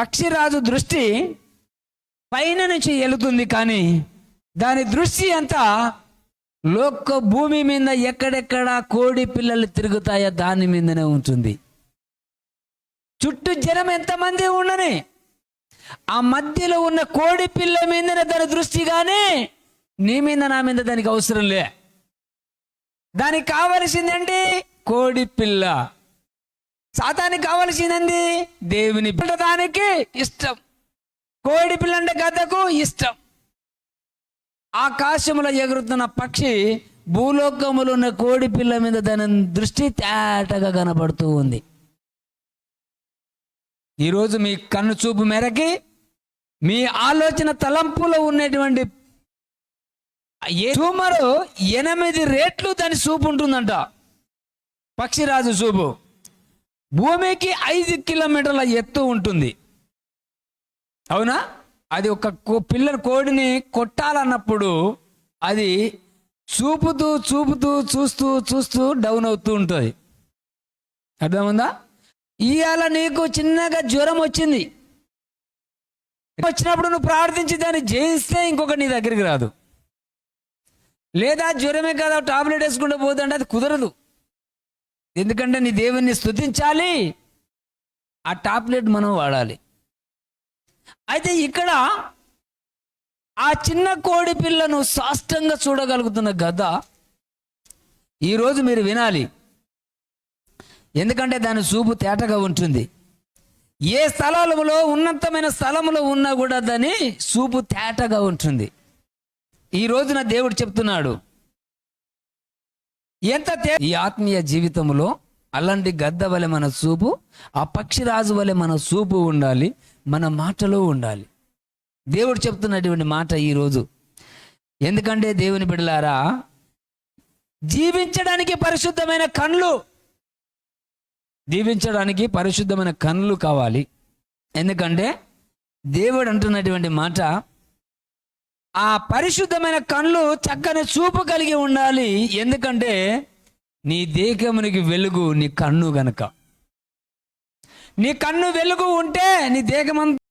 పక్షిరాజు దృష్టి పైన నుంచి వెళుతుంది కానీ దాని దృష్టి అంతా లోక భూమి మీద ఎక్కడెక్కడ కోడి పిల్లలు తిరుగుతాయో దాని మీదనే ఉంటుంది. చుట్టూ జనం ఎంతమంది ఉండని ఆ మధ్యలో ఉన్న కోడి పిల్ల మీదనే దాని దృష్టి కానీ నీ మీద నా మీద దానికి అవసరం లే. దానికి కావలసిందండి కోడి పిల్ల. సాతానికి కావలసిందండి. దేవుని పిల్ల దానికి ఇష్టం. కోడి పిల్ల అంటే గద్దకు ఇష్టం. ఆకాశంలో ఎగురుతున్న పక్షి భూలోకములో ఉన్న కోడి పిల్ల మీద దాని దృష్టి తేటగా కనబడుతూ ఉంది. ఈరోజు మీ కన్ను చూపు మేరకి మీ ఆలోచన తలంపులో ఉన్నటువంటి ఏ చూమరు ఎనిమిది రేట్లు దాని చూపు ఉంటుందంట. పక్షిరాజు చూపు. భూమికి ఐదు కిలోమీటర్ల ఎత్తు ఉంటుంది. అవునా? అది ఒక కో- పిల్లల కోడిని కొట్టాలన్నప్పుడు అది చూపుతూ చూపుతూ చూస్తూ చూస్తూ డౌన్ అవుతూ ఉంటుంది. అర్థమైందా? ఇవాళ నీకు చిన్నగా జ్వరం వచ్చింది. వచ్చినప్పుడు నువ్వు ప్రార్థించి దాన్ని జయిస్తే ఇంకొక నీ దగ్గరికి రాదు. లేదా జ్వరమే కదా టాబ్లెట్ వేసుకుంటూ పోతుంటే అది కుదరదు. ఎందుకంటే నీ దేవుణ్ణి స్తుతించాలి. ఆ టాబ్లెట్ మనం వాడాలి. అయితే ఇక్కడ ఆ చిన్న కోడి పిల్లను సాష్టంగా చూడగలుగుతున్న గద ఈరోజు మీరు వినాలి. ఎందుకంటే దాని చూపు తేటగా ఉంటుంది. ఏ స్థలాలలో ఉన్నతమైన స్థలములో ఉన్నా కూడా దాని చూపు తేటగా ఉంటుంది. ఈ రోజున దేవుడు చెప్తున్నాడు ఎంత ఈ ఆత్మీయ జీవితంలో అలాంటి గద్ద వలె మన చూపు ఆ పక్షిరాజు వలె మన చూపు ఉండాలి మన మాటలో ఉండాలి. దేవుడు చెప్తున్నటువంటి మాట ఈరోజు. ఎందుకంటే దేవుని బిడలారా జీవించడానికి పరిశుద్ధమైన కళ్ళు జీవించడానికి పరిశుద్ధమైన కన్నులు కావాలి. ఎందుకంటే దేవుడు అంటున్నటువంటి మాట ఆ పరిశుద్ధమైన కళ్ళు చక్కని చూపు కలిగి ఉండాలి. ఎందుకంటే నీ దేహమునికి వెలుగు నీ కన్ను గనక. నీ కన్ను వెలుగు ఉంటే నీ దేహమంతా